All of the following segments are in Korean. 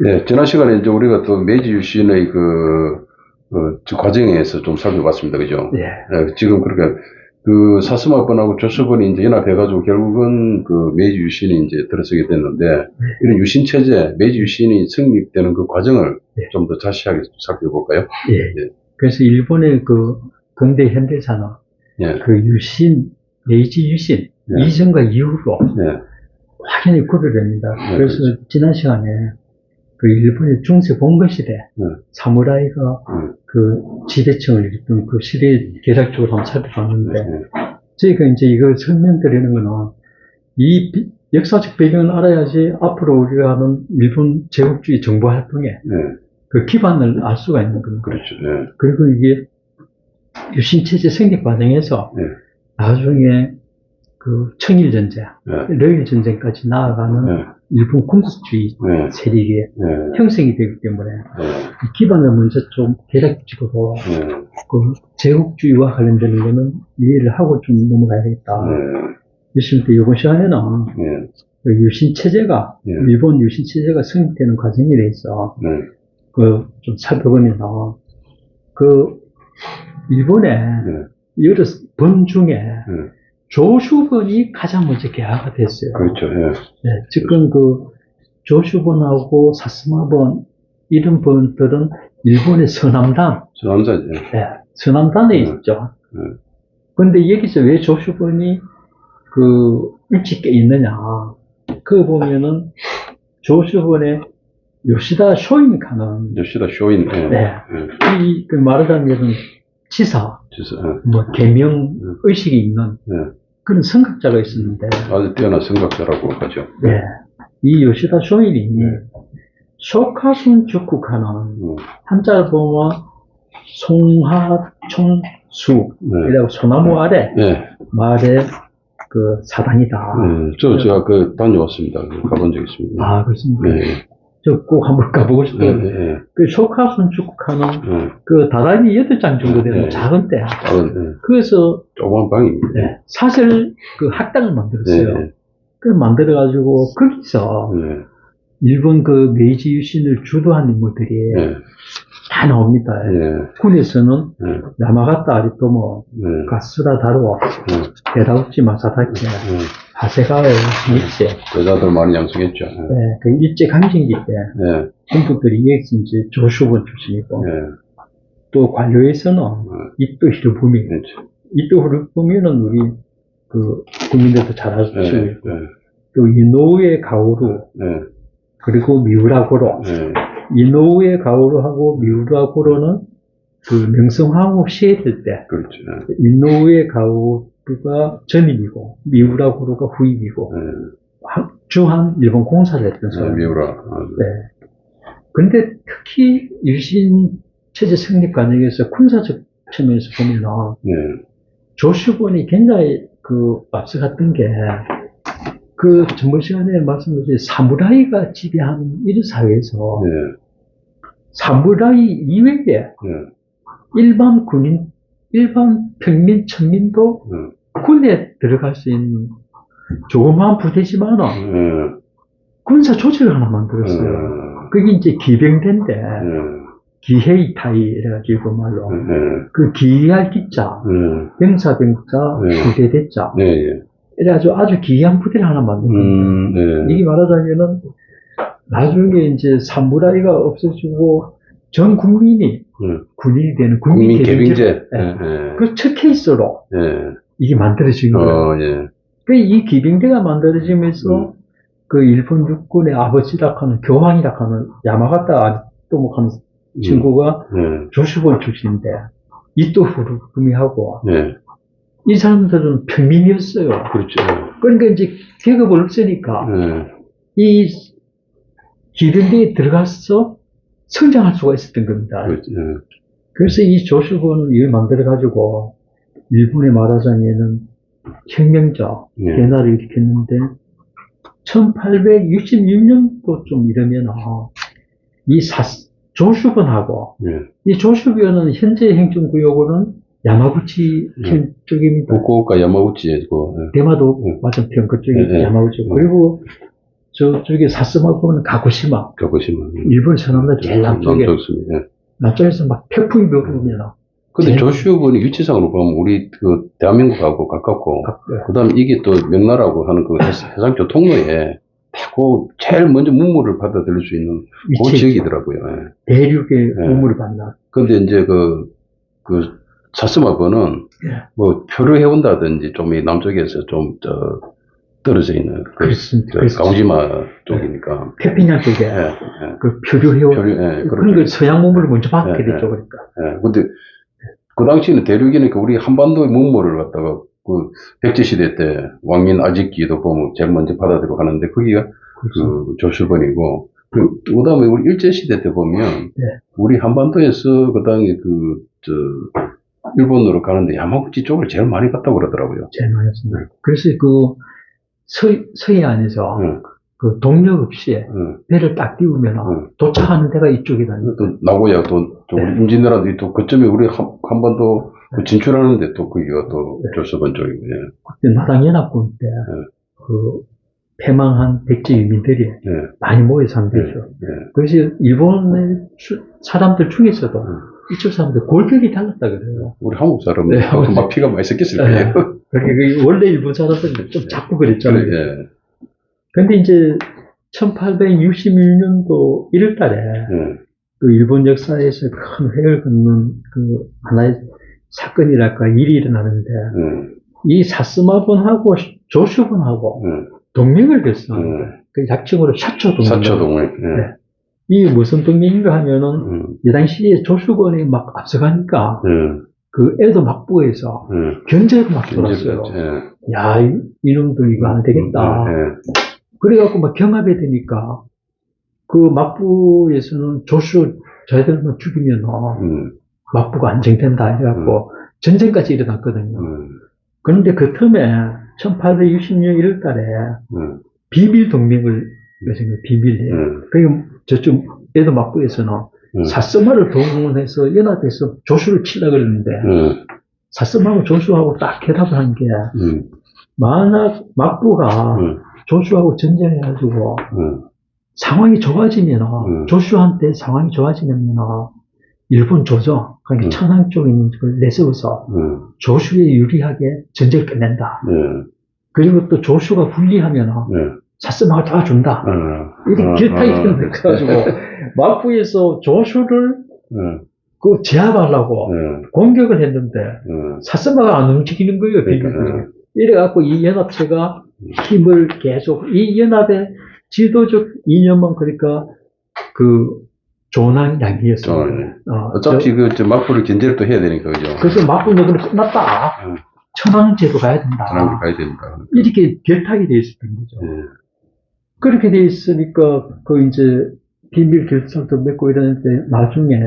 네, 지난 시간에 이제 우리가 또 메이지 유신의 그, 어, 저 과정에서 좀 살펴봤습니다. 그죠? 예. 예, 지금 그렇게 그 사스마번하고 조스번이 이제 연합해가지고 결국은 그 메이지 유신이 이제 들어서게 됐는데 이런 유신 체제, 메이지 유신이 성립되는 그 과정을 네. 좀더 자세하게 살펴볼까요? 예. 예. 그래서 일본의 그 근대 현대사는 예, 그 유신, 메이지 유신, 네. 이전과 이후로 예, 확연히 구별됩니다. 네, 그래서 지난 시간에 그 일본의 중세 봉건 시대 네. 사무라이가 음, 그 지배층을 이뤘던 그 시대 개략적으로 한번 살펴봤는데 네, 저희가 이제 이걸 설명드리는 거는 이 비- 역사적 배경을 알아야지 앞으로 우리가 하는 일본 제국주의 정보 활동에 네, 그 기반을 알 수가 있는 겁니다. 그렇죠. 예, 그리고 이게 유신 체제 성립 과정에서 네. 나중에 그 청일 전쟁, 예, 러일 전쟁까지 나아가는 네, 일본 군국주의 네, 세력이 네, 형성이 되기 때문에 네, 그 기반을 먼저 좀 대략적으로 네, 그 제국주의와 관련되는 거는 이해를 하고 좀 넘어가야겠다. 네, 때 이번 시간에는 네, 그 유신 체제가 네. 일본 유신 체제가 성립되는 과정에 대해서 네, 그좀 살펴보면 그 일본의 네, 여러 번 중에 네. 조슈번이 가장 먼저 개화가 됐어요. 그렇죠. 예, 네, 지금 그 조슈번하고 사스마번 이런 번들은 일본의 서남단, 전남자죠. 네, 서남단에 네. 있죠. 네. 근데 여기서 왜 조슈번이 그 일찍 깨 있느냐? 그 보면은 조슈번의 요시다 쇼인카는 요시다 쇼인. 예, 네. 예, 이 그 말하자면 지사, 지서, 예, 뭐 개명 의식이 있는 네. 그런 선각자가 있었는데 아주 뛰어난 생각자라고 하죠. 네. 이 요시다 쇼인이 쇼카순 주국하는 음, 한자를 보면 송하총수 네. 이라고 소나무 아래 예, 말의 그 사당이다. 예, 저, 제가 그 다녀왔습니다. 그 가본 적 있습니다. 아 그렇습니까? 네, 저꼭 한번 가보고 네, 싶어요. 네, 그 쇼카순 주국하는 네. 그 다단이 여덟 장 정도 되는 네. 작은 때. 작은, 예, 그래서 조그만 방입니다. 네, 사실 그 학당을 만들었어요. 네, 그 만들어가지고 거기서 네, 일본 그 메이지 유신을 주도한 인물들이 네, 다 나옵니다. 네, 군에서는 네, 야마가타 아리토모, 네, 가스라 다루오, 네, 베다우치 마사다키, 네. 하세가와의 일제, 여자들 많이 양성했죠. 네, 네, 그 일제 강점기 때 네, 군부들이 여기서 이제 조슈본 출신이고 네, 또 관료에서는 이또 히로부미, 네, 이또 히로부미는 우리 그 국민들도 잘 네, 있고 네, 또 이노우에 가오루 네, 그리고 미우라고로 네, 이노우에 가오루하고 미우라고로는 그 명성황후 시해될 때 그렇죠. 네, 이노우에 가오 루가 전임이고 미우라고로가 후임이고 네, 하- 주한 일본 공사를 했던 네, 사람. 미우라. 아, 네. 근데 특히 유신 체제 성립 과정에서 군사적 측면에서 보면은 네, 조슈본이 굉장히 그 앞서갔던 게, 그 전번 시간에 말씀드린 사무라이가 지배하는 이런 사회에서 네, 사무라이 이외에 네, 일반 군인, 일반 평민, 천민도 네, 군에 들어갈 수 있는 조그마한 부대지만 네, 군사 조직을 하나 만들었어요. 네, 그게 이제 기병대인데, 네, 기해이 타이, 이래가지고 말로. 네, 그 기할 기자, 네, 병사 병자, 네. 부대 대자. 네, 예. 이래가지고 아주 기이한 부대를 하나 만든 겁니다. 음, 네, 이게 말하자면은 나중에 이제 사무라이가 없어지고 전 국민이 네. 군인이 되는 국민 국민 개병제 개빙제. 네. 네, 네. 그첫 케이스로 네. 이게 만들어진 거예요. 어, 예. 그이 기병대가 만들어지면서 음. 그 일본 육군의 아버지라 하는 교황이라 하는 야마가타 아토모 하는 친구가 네, 조슈본 출신인데 이또 후루구미하고 네. 이 사람들은 평민이었어요. 그렇죠. 그러니까 이제 계급을 없애니까 네, 이 기병대에 들어가서 성장할 수가 있었던 겁니다. 그렇죠. 네. 그래서 이 조슈본은 이걸 만들어가지고 일본에 말하자면은 혁명자, 네. 변화를 일으켰는데 1866년도 좀 이러면 이 사, 조슈본하고 네. 이 조슈본은 현재 행정구역으로는 야마구치 네. 현 쪽입니다. 후쿠오카 야마우치에 그 네. 대마도 네. 맞은편 그쪽이 네, 네. 야마구치. 네. 그리고 저쪽에 사스마 보면 가고시마, 가보시면. 일본 서남도 제일 남쪽에. 예. 남쪽에서 막 태풍이 불으면, 근데 조슈군이 위치상으로 보면 우리 그 대한민국하고 가깝고, 그 다음 이게 또 명나라고 하는 그 해- 해상교 통로에 타고 제일 먼저 문물을 받아들일 수 있는 그 지역이더라고요. 예. 대륙의 예. 우물을 받나. 근데 이제 그, 그, 사스마번은 예. 뭐 표를 해온다든지 좀 이 남쪽에서 좀, 저, 떨어져 있는 그, 그렇습니다. 저 그래서 가오지마 쪽이니까. 태평양 쪽에 예, 예. 그 표류해오, 표류, 예, 그런 거 그렇죠. 서양 우물을 먼저 받게 예, 됐죠, 예. 그러니까. 예, 근데 그 당시에는 대륙이니까 우리 한반도의 문물을 갖다가 그 백제시대 때 왕민 아직기도 보면 제일 먼저 받아들고 하는데 거기가 그렇죠. 그 조슈번이고 그, 그 다음에 우리 일제시대 때 보면 네. 우리 한반도에서 그 당에 그, 저, 일본으로 가는데 야마구치 쪽을 제일 많이 갔다고 그러더라고요. 제일 많았습니다. 그래서 그 서, 서해 안에서 응, 그 동력 없이 응, 배를 딱 띄우면 응. 도착하는 데가 이쪽이다. 또 나고야 또, 또 우리 네. 임진왜란도 또 그쯤에 우리 한, 한반도 그 진출하는데 또 거기가 또 네. 조슈번 쪽이고, 예. 그때 나당연합군 때, 그, 패망한 백제 유민들이 예, 많이 모여 산 예, 데죠. 예. 그래서 일본의 수- 사람들 중에서도 음. 이쪽 사람들 골격이 달랐다 그래요. 우리 한국 사람은 네, 막 피가 많이 섞였을 네. 거예요. 그러니까 그 원래 일본 사람들은 좀 자꾸 그랬잖아요. 그래, 예, 근데 이제 1861년도 1월 달에 예, 그 일본 역사에서 큰 획을 긋는 그 하나의 사건이랄까 일이 일어나는데 예, 이 사스마본하고 조슈본하고 예, 동맹을. 거예요. 그 약칭으로 사초 동맹. 사초동을, 예. 네. 이게 무슨 동맹인가 하면은 음, 이 당시에 조슈본이 막 앞서가니까 예, 그 애도 막부에서 예. 견제가 막 돌았어요. 예. 야, 이- 이놈들 이거 안 되겠다. 예, 그래갖고 막 경합이 되니까 그 막부에서는 조슈 저희들만 죽이면 음, 막부가 안정된다 해갖고 전쟁까지 일어났거든요. 음, 그런데 그 틈에 1860년 1월 달에 음, 비밀 동맹을 맺은 거예요, 비밀. 음, 그리고 저쪽 에도 막부에서는 음. 사스마를 동원해서 연합해서 조수를 치려고 그랬는데 음, 사스마하고 조수하고 딱 결합을 한게 음, 만약 막부가 음, 조수하고 전쟁해가지고 음, 상황이 좋아지면 음. 조수한테 상황이 좋아지면 일본 조정 그러니까 음. 천황 쪽에 있는 걸 내세워서 음, 조수에 유리하게 전쟁을 끝낸다. 예, 그리고 또 조수가 불리하면 예. 사스마가 도와준다. 어, 이렇게 어, 길타기 어, 어, 돼가지고 막부에서 조수를 예, 그 제압하려고 예, 공격을 했는데 예. 사스마가 안 움직이는 거예요. 그러니까, 비밀들이. 예. 이래갖고 이 연합체가 힘을 계속 이 연합의 지도적 이념은 그러니까 그 조난 양이었어요. 어, 예. 어, 어차피 저- 그, 저, 막부를 견제를 또 해야 되니까, 그죠? 그래서 막부 너는 끝났다. 응. 천황제로 가야 된다. 사람들 가야 된다. 이렇게 결탁이 돼 있었던 거죠. 예, 그렇게 돼 있으니까 그 이제 비밀 결정도 맺고 이러는데 나중에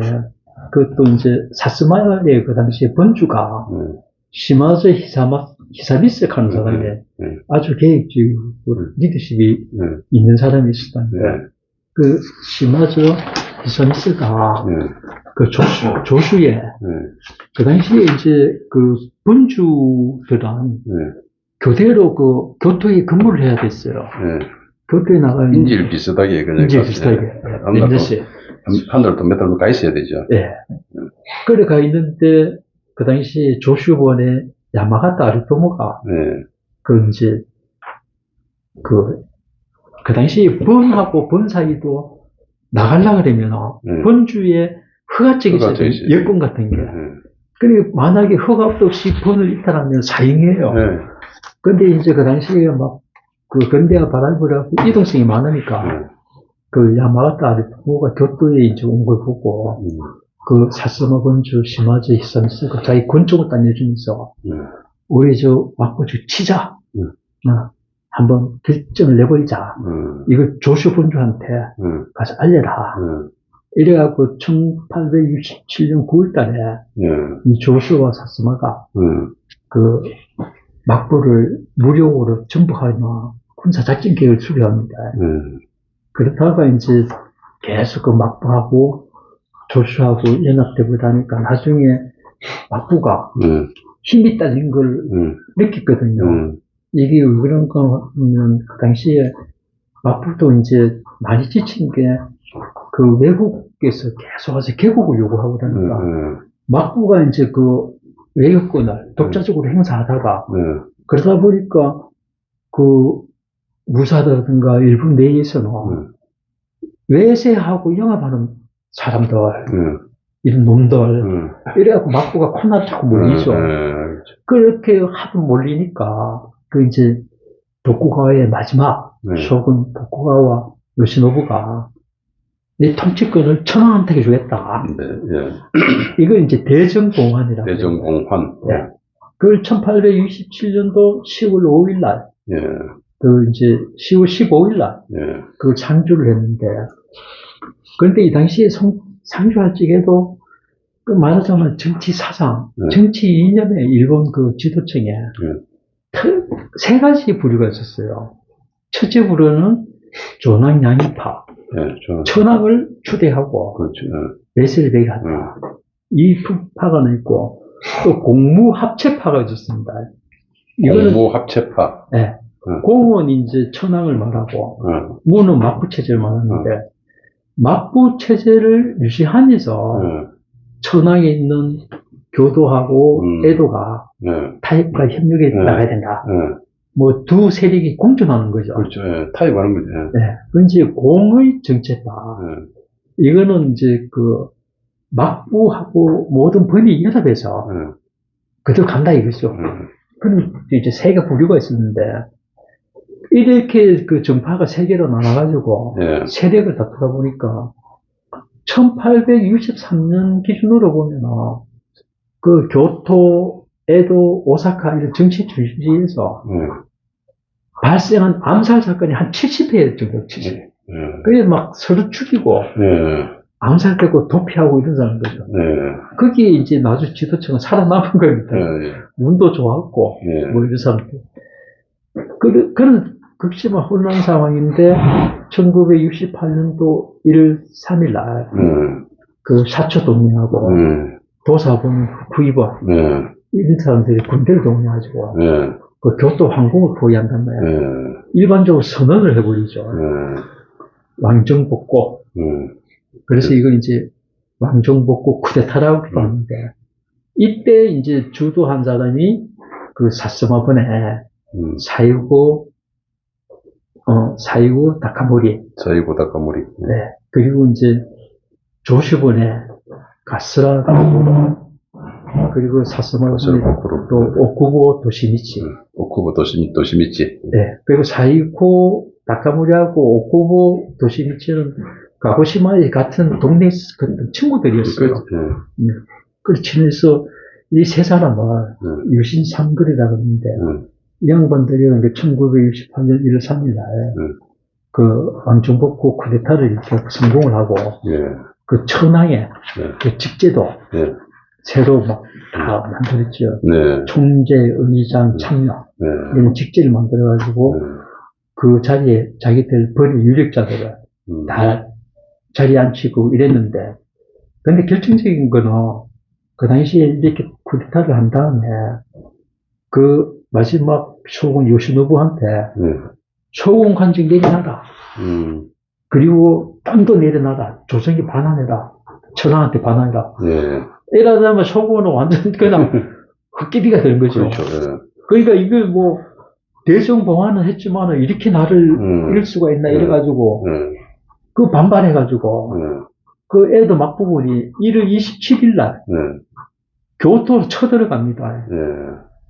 그또 이제 사스마의 그 당시에 번주가 예, 시마즈 히사마 히사비스 하는 사람이 음, 음. 아주 계획적이고 음. 리더십이 예, 있는 사람이 있었다는데 예, 그 시마즈 히사비스가 예, 그 조수 조수에 예, 그 당시에 이제 그 번주들은 예, 교대로 그 교토에 근무를 해야 됐어요. 예. 교토에 나가는 인질 비슷하게, 그냥. 인질 가- 비슷하게 예. 한 달, 인질시 한 달도 몇 달도 가 있어야 되죠. 예. 그래 가 있는데 그 당시 조슈본의 야마가타 아리토모가 예, 그 이제 그, 그 당시 번하고 번 사이도 나가려 그러면 네. 번주에 허가증이 있어야. 여권 같은 게. 예, 그리고 만약에 허가도 없이 번을 이탈하면 사형이에요. 예, 근데 이제 그 당시에 막, 그 근대화 바람을 고 이동성이 많으니까 예, 그 야마가타 아리토모가 교토에 이제 온 걸 보고 음, 그 사스마 번주 시마즈 히사미스가 자기 권총을 딱 내주면서 예, 우리 저 막고주 치자. 음. 어, 한번 결정을 내버리자. 음, 이거 조슈 본주한테 음, 가서 알려라. 음, 이래갖고 1867년 9월 달에 예, 이 조슈와 사스마가 음, 그 막부를 무력으로 정복하는 군사 작전 계획을 수립합니다. 음, 그러다가 이제 계속 그 막부하고 조슈하고 연합되고 다니까 나중에 막부가 음, 힘이 딸린 걸 음, 느꼈거든요. 음, 이게 왜 그런가 하면 그 당시에 막부도 이제 많이 지친 게 그 외국에서 계속 와서 개국을 요구하고 네, 그러니까 네, 막부가 이제 그 외교권을 독자적으로 행사하다가 네, 그러다 보니까 그 무사라든가 일본 내에서는 네, 외세하고 영합하는 사람들 네, 이런 놈들 네. 이래갖고 막부가 코너를 자꾸 몰리죠. 네, 네, 그렇게 하도 몰리니까 그 이제 도쿠가와의 마지막 네. 쇼군 도쿠가와 요시노부가 내 통치권을 천황한테 주겠다. 네, 예. 이걸 이제 대정공환이라고. 대정공환. 네. 그걸 1867년도 10월 5일 날, 예, 그 이제 10월 15일 날, 예, 그걸 상주를 했는데, 그런데 이 당시에 성- 상주할 적에도, 그 말하자면 정치 사상, 네. 정치 이념에 일본 그 지도층에 트- 세 가지 부류가 있었어요. 첫째 부류는 조낭 양이파, 예, 저, 천황을 추대하고 그렇죠. 예, 외세를 배게 한다. 예. 이 파가 있고, 또 공무 합체파가 있었습니다. 이거는 공무 합체파. 네. 음. 공은 이제 천황을 말하고 예, 무는 막부 체제를 말하는데 음. 막부 체제를 유지하면서 예, 천황에 있는 교도하고 음. 에도가 예, 타입과 협력에 음. 나가야 된다. 예. 뭐두 세력이 공존하는 거죠. 그렇죠. 예, 타입하는 거죠. 예. 네. 그 이제 공의 정체파. 예, 이거는 이제 그 막부하고 모든 번이 연합해서 예, 그대로 간다 이거죠. 예. 그럼 이제 세 개 부류가 있었는데 이렇게 그 정파가 세 개로 나눠가지고 예, 세력을 다투다 보니까 1863년 기준으로 보면 그 교토, 에도, 오사카 이런 정치 중심지에서 예, 발생한 암살 사건이 한 70회 정도 70. 예, 그게 막 서로 죽이고 예, 암살되고 도피하고 이런 사람 거죠. 예, 거기에 이제 나중 지도층은 살아남은 겁니다. 예, 운도 좋았고 예, 뭐 이런 사람들. 그, 그런 극심한 혼란 상황인데 1968년도 1월 3일 날그 예, 사초 동맹하고 예, 도사본 구입원 예, 이런 사람들이 군대를 동원해가지고 예, 그 교토 항공을 포위한단 말이에요. 예, 일반적으로 선언을 해버리죠. 예, 왕정복고. 예, 그래서 이걸 이제 왕정복고 쿠데타라고 음. 하는데 이때 이제 주도한 사람이 그 사스마번에 음, 사이고 어 사이고 다카모리 저희보다 건물이. 네. 그리고 이제 조슈본에 가스라 그리고 거꾸로. 또 오쿠보 도시미치 오쿠보 도시, 도시미치. 네. 그리고 사이고 다카모리하고 오쿠보 도시미치는 가고시마에 같은 동네 그 친구들이었어요. 그, 예, 그걸 치면서 이 세 사람을 네. 유신 삼거리라고 하는데 네. 이 양반들이 1968년 1월 3일 날 네. 그 왕정복구 쿠데타를 이렇게 성공을 하고 예, 그 천황의 네. 그 직제도 예, 새로 막 다 만들었죠. 네, 총재, 의장, 참여 네, 이런 직제를 만들어가지고 네, 그 자리에 자기들 번의 유력자들을 음, 다 자리에 앉히고 이랬는데 근데 결정적인 거는 그 당시에 이렇게 쿠데타를 한 다음에 그 마지막 쇼군 요시노부한테 네, 쇼군 관직 내려놔라. 음, 그리고 땅도 내려놔라. 조정이 반환해라. 천황한테 반환해라. 네, 이러다면 쇼군은 완전 그냥 헛기비가 되는 거죠. 그렇죠. 예, 그러니까 이걸 뭐 대성 봉환은 했지만 이렇게 나를 음. 이럴 수가 있나 음. 이래가지고 네, 그 반발해가지고 네, 그 애도 막부분이 1월 27일 날 네, 교토로 쳐들어갑니다. 네,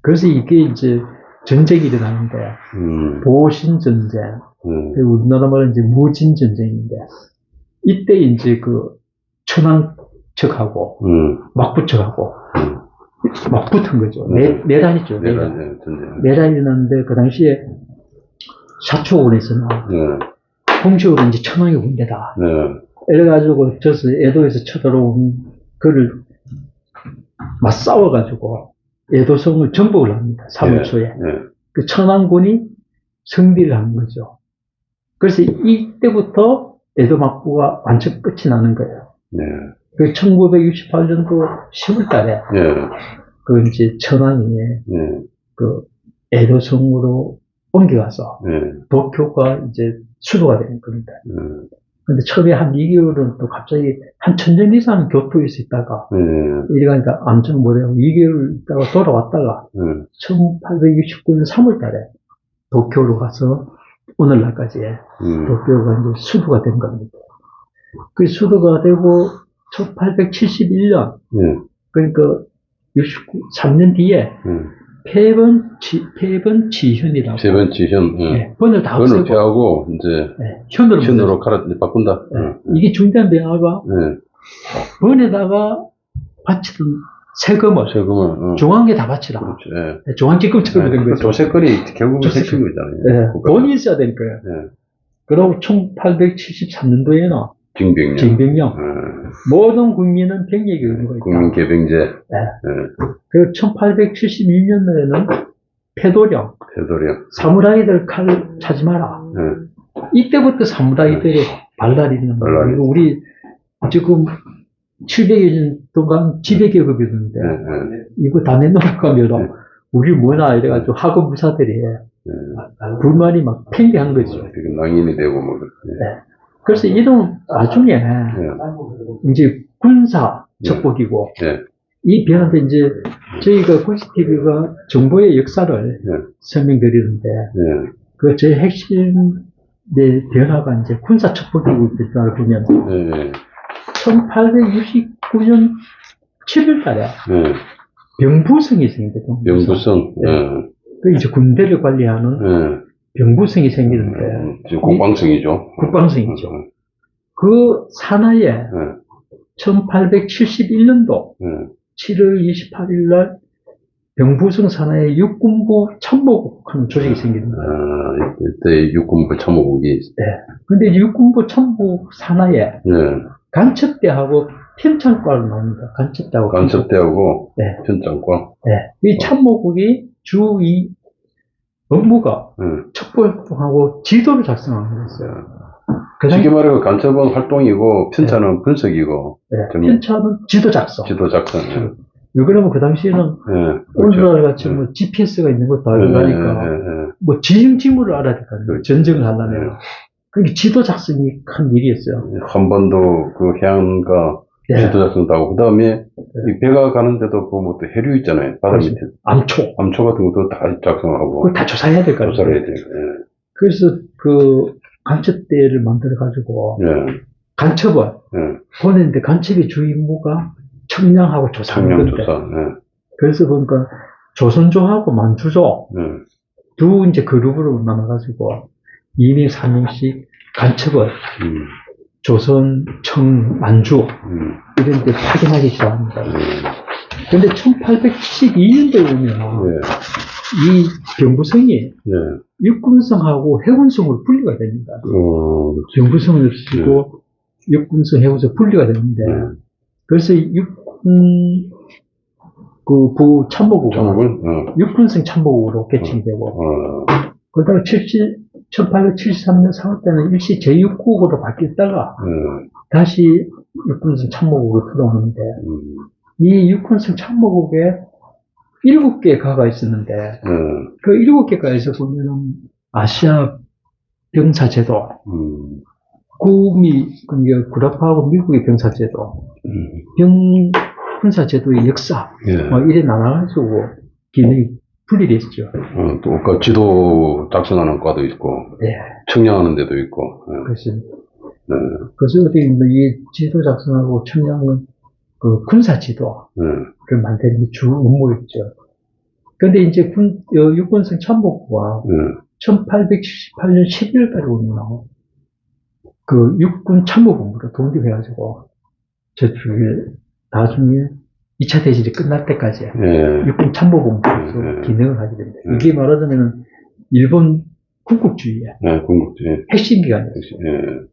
그래서 이게 이제 전쟁이 일어나는데 음, 보신 전쟁, 음, 그리고 우리나라 말로 이제 무진 전쟁인데 이때 이제 그 천황 측하고 음, 막부 측하고 음. 막 붙은 거죠. 네, 전쟁. 내단이 일어났는데 그 당시에 사초군에서는 네, 공식으로 이제 천황의 군대다. 네, 이래가지고 저서 애도에서 쳐들어온 그를 맞싸워가지고 애도성을 정복을 합니다. 3월 초에. 네, 그 천왕군이 승리를 한 거죠. 그래서 이때부터 에도 막부가 완전 끝이 나는 거예요. 네, 그 1968년도 10월 달에 네, 그 이제 천왕이 네, 그 에도성으로 옮겨가서 예, 도쿄가 이제 수도가 되는 겁니다. 예, 근데 처음에 한 2개월은 또 갑자기 한 천년 이상 교토에서 있다가 예, 이러니까 암전 못하고 2개월 있다가 돌아왔다가 예, 1869년 3월 달에 도쿄로 가서 오늘날까지 음, 도쿄가 이제 수도가 된 겁니다. 그 수도가 되고 1871년 예, 그러니까 69, 3년 뒤에 예. 폐번 지, 폐번 지현이라고 세 번째 현, 예. 예, 번을 다 번을 없애고 피하고 이제 예, 현으로 현으로 갈아 바꾼다. 예. 예, 이게 중대한 변화가 예. 번에다가 바치던 세금을 세금을 어, 중앙에 다 바치라. 그렇죠. 예. 예, 중앙지급처럼 된그 거죠. 조세권이 결국은. 예, 국가. 돈이 있어야 될 거예요. 예. 그리고 1873년도에는 징병령. 징병령 예. 모든 국민은 병력의 의무가 있다. 국민 개병제. 예. 예. 그 1871년도에는 패도령 페도령. 사무라이들 칼 차지 마라. 예. 이때부터 사무라이들의 발달이 있는 거예요. 그리고 우리 지금 700여 년 동안 지배계급이었는데 예. 예. 이거 다 내놓으라고 하면 네. 우리 뭐나 이래가지고 학업 부사들이 예. 불만이 막 팽개한 거죠. 되게 낭인이 되고 뭐 그렇게. 그래서 이런 나중에 예. 이제 군사 첩복이고 예. 이 변화도 이제 저희가 콘스티비가 정보의 역사를 예. 설명드리는데 예. 그 제일 핵심의 변화가 이제 군사 첩복이고 변화를 보면 예. 1869년 7월 달에 예. 병부성이 생긴대. 명부성. 예. 그 이제 군대를 관리하는 예. 병부성이 생기는데 음, 지금 국방성이죠. 국방성이죠. 예. 그 산하에 예. 1871년도 예. 7월 28일 날 병부성 산하에 육군부 참모국 하는 조직이 생기는 거예요. 아, 이때 육군부 참모국이. 근데 이 육군부 참모국 산하에 예. 간첩대하고 편찬과를 나옵니다. 간첩대하고 간첩대하고 네. 편장과. 네. 이 참모국이 주이 업무가 예. 첩보활동하고 지도를 작성하는 거였어요. 그 쉽게 말하면 간첩은 활동이고 편차는 분석이고 네, 정리. 편찬은 지도 작성. 지도 작성. 예. 왜 그러면 그 당시에는 예. 오늘날 같이 네. 뭐 GPS가 있는 것도 예, 알고 예, 가니까 예, 예. 뭐 지형 지물을 알아야 되거든요. 그렇죠. 전쟁을 하려면. 네. 그러니까 지도 작성이 큰 일이었어요. 한 번도 그 해안가 네. 지도 작성도 하고, 그 다음에 이 배가 가는데도 보면 또 해류 있잖아요. 바다. 밑에. 암초. 암초 같은 것도 다 작성하고. 그걸 다 조사해야 될 거 아니에요. 조사를 해야 돼요. 예. 그래서 그 간첩대를 만들어가지고 예. 간첩을 예. 보냈는데 간첩의 주 임무가 청량하고 조사하는 건데. 청량조사. 그래서 보니까 조선조하고 만주조 예. 예. 두 이제 그룹으로 나눠가지고 2명, 3명씩 간첩을 음. 조선, 청, 만주 음. 이런 데 파견하기 시작합니다. 예. 근데 1872년도에 오면 예. 이 경부성이 예. 육군성하고 해군성으로 분리가 됩니다. 어, 경부성을 없이고 육군성, 해군성 분리가 되는데 예. 그래서 육군 그부 참모국은 어, 육군성 참모국으로 개칭이 되고 어, 그러다가 70, 1873년 4월 때는 일시 제6국으로 바뀌었다가 예. 다시 육군성 참모국으로 들어오는데 음. 이 육군성 참모국에 일곱 개 가가 있었는데 예. 그 일곱 개 가에서 보면은 아시아 병사제도, 음. 구미, 그러니까 구라파하고 미국의 병사제도, 음. 병 군사제도의 역사, 예. 뭐 이래 나눠가지고 기능이 분리됐죠. 어, 또, 그 지도 작성하는 과도 있고, 예. 청량하는 데도 있고, 예. 그래서 네. 그래서 어떻게 보면 이 지도 작성하고 청량은 그 군사 지도, 예. 그 만드는 게 주 업무였죠. 근데 이제 군, 어, 육군성 참모부가 예. 1878년 11월까지 오면 그 육군 참모본부로 독립해가지고 저쪽에 나중에 2차 대전이 끝날 때까지 예. 육군 참모본부로서 음, 음. 기능을 하게 됩니다. 음. 이게 말하자면 일본 군국주의의 예, 궁극주의. 핵심 기관이에요. 예.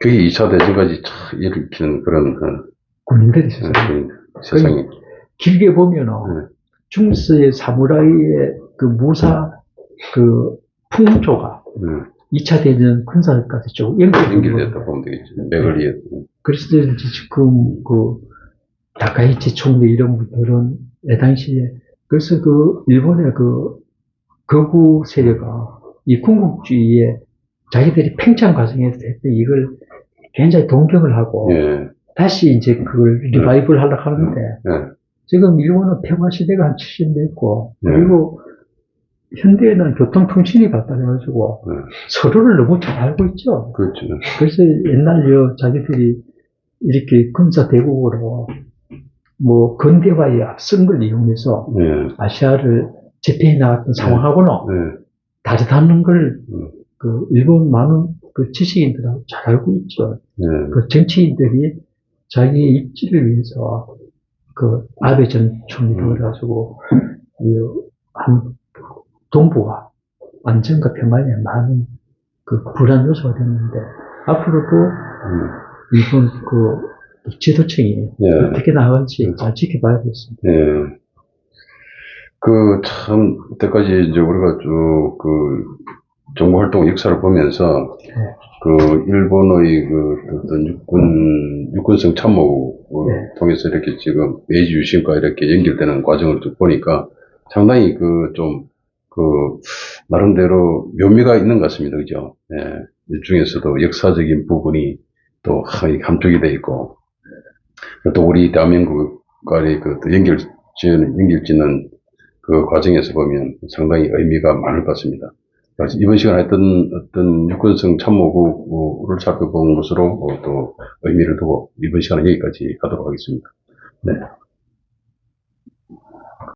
그게 2차 대전까지 참 일으키는 그런, 어, 군인들이 있어요. 그 세상이. 길게 보면은 네. 중세의 사무라이의 그 무사 그 풍조가 음, 2차 대전 군사까지 쭉 연결된 연결됐다 거예요. 보면 되겠지. 맥을 이어. 그래서 지금 그 다카이치 총리 이런 분들은 에 당시에 그래서 그 일본의 그 거구 세력가 이 군국주의에 자기들이 팽창 과정에서 했던 이걸 굉장히 동경을 하고 예, 다시 이제 그걸 리바이벌 하려고 하는데 예, 지금 일본은 평화 시대가 한 70년 됐고 네. 그리고 현대에는 교통통신이 발달해가지고 네. 서로를 너무 잘 알고 있죠. 그렇죠. 그래서 옛날요 자기들이 이렇게 군사 대국으로 뭐 근대화에 앞선 걸 이용해서 예, 아시아를 제패해 나갔던 상황하고는 예, 다르다는 걸 음. 그 일본 많은 그 지식인들하고 잘 알고 있죠. 예, 그 정치인들이 자기의 입지를 위해서 그 아베 전 총리를 음. 가지고 이한 동북아 안전과 평화에 많은 그 불안 요소가 됐는데 앞으로도 음, 일본 그 지도층이 예. 어떻게 나갈지 잘 지켜봐야겠습니다. 예. 그, 참, 그때까지 이제 우리가 쭉 그, 정보 활동 역사를 보면서, 네. 그, 일본의 그, 어떤 육군, 육군성 참모를 네. 통해서 이렇게 지금 메이지 유신과 이렇게 연결되는 과정을 쭉 보니까 상당히 그, 좀, 그, 나름대로 묘미가 있는 것 같습니다. 그죠? 예. 이 중에서도 역사적인 부분이 또 함축이 돼 있고, 또 우리 대한민국과의 그 연결, 지은, 연결 짓는 그 과정에서 보면 상당히 의미가 많을 것 같습니다. 이번 시간에 했던 어떤 육군성 참모국을 살펴본 것으로 어, 또 의미를 두고 이번 시간은 여기까지 가도록 하겠습니다. 네.